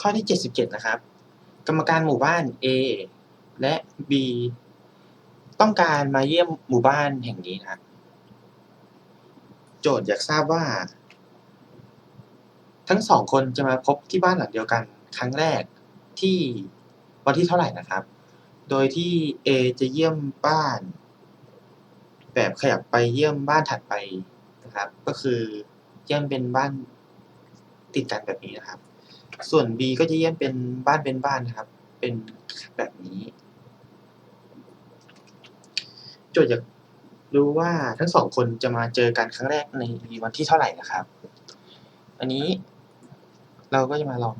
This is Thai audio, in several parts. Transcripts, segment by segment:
ข้อที่ 77 นะครับ กรรมการหมู่บ้าน A และ B ต้องการมาเยี่ยมหมู่บ้านแห่งนี้นะครับโจทย์อยากทราบว่า ทั้งสองคนจะมาพบที่บ้านหลังเดียวกันครั้งแรกที่วันที่เท่าไหร่นะครับ โดยที่ A จะเยี่ยมบ้าน แบบขยับไปเยี่ยมบ้านถัดไปนะครับ ก็คือเยี่ยมเป็นบ้านติดกันแบบนี้นะครับ ส่วน B ก็จะเยี่ยมเป็นบ้านเป็นบ้านนะครับ เป็นแบบนี้ โจทย์อยากรู้ว่าทั้งสองคนจะมาเจอกันครั้งแรกในวันที่เท่าไหร่นะครับ อันนี้เราก็จะมาลอง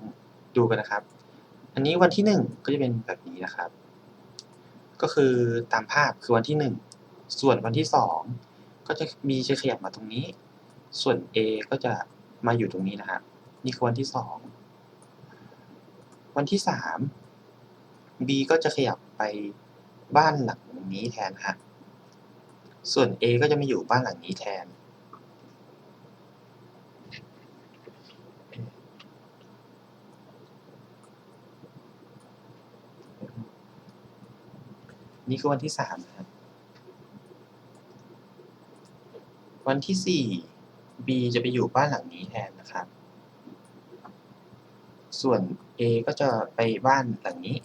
ดูกันนะครับ อันนี้วันที่หนึ่งก็จะเป็นแบบนี้นะครับ ก็คือตามภาพคือวันที่หนึ่ง ส่วนวันที่สองก็จะมีจะขยับมาตรงนี้ ส่วน A ก็จะมาอยู่ตรงนี้นะครับ นี่คือวันที่สอง วันที่สาม B ก็จะขยับไปบ้านหลังนี้แทนฮะ ส่วน A ก็จะมาอยู่บ้านหลังนี้แทน นี่คือวันที่สามนะครับวันที่สี่ B จะไปอยู่บ้านหลังนี้แทนนะครับ ส่วน A ก็จะไปบ้านหลังนี้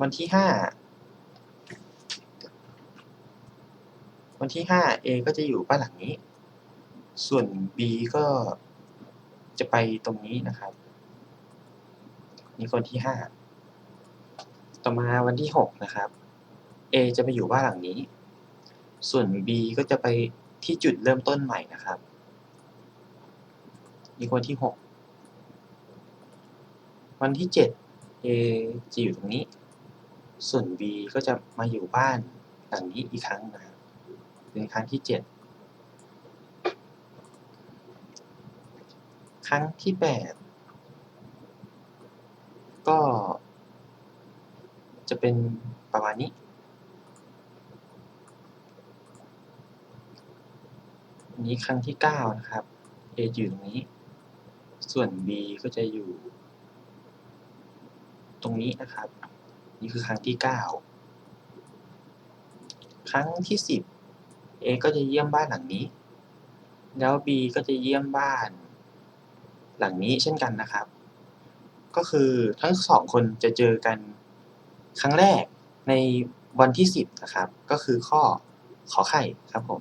วันที่ห้าวันที่ห้า A ก็จะอยู่บ้านหลังนี้ ส่วน B ก็จะไปตรงนี้นะครับ นี่คนที่ห้าต่อมาวันที่หกนะครับ A จะไปอยู่บ้านหลังนี้ ส่วน B ก็จะไปที่จุดเริ่มต้นใหม่นะครับ นี่คนที่หกวันที่เจ็ด A จะอยู่ตรงนี้ ส่วน B ก็จะมาอยู่บ้านหลังนี้อีกครั้งนะเป็นครั้งที่เจ็ดครั้งที่แปดก็จะเป็นประมาณนี้อันนี้ครั้งที่เก้านะครับ A จอยู่ตรงนี้ ส่วน B ก็จะอยู่ ตรงนี้นะครับ นี่คือครั้งที่เก้าครั้งที่สิบ A ก็จะเยี่ยมบ้านหลังนี้ แล้ว B ก็จะเยี่ยมบ้าน หลังนี้เช่นกันนะครับ ก็คือทั้งสองคนจะเจอกันครั้งแรกในวันที่สิบนะครับ ก็คือข้อขอไข่ครับผม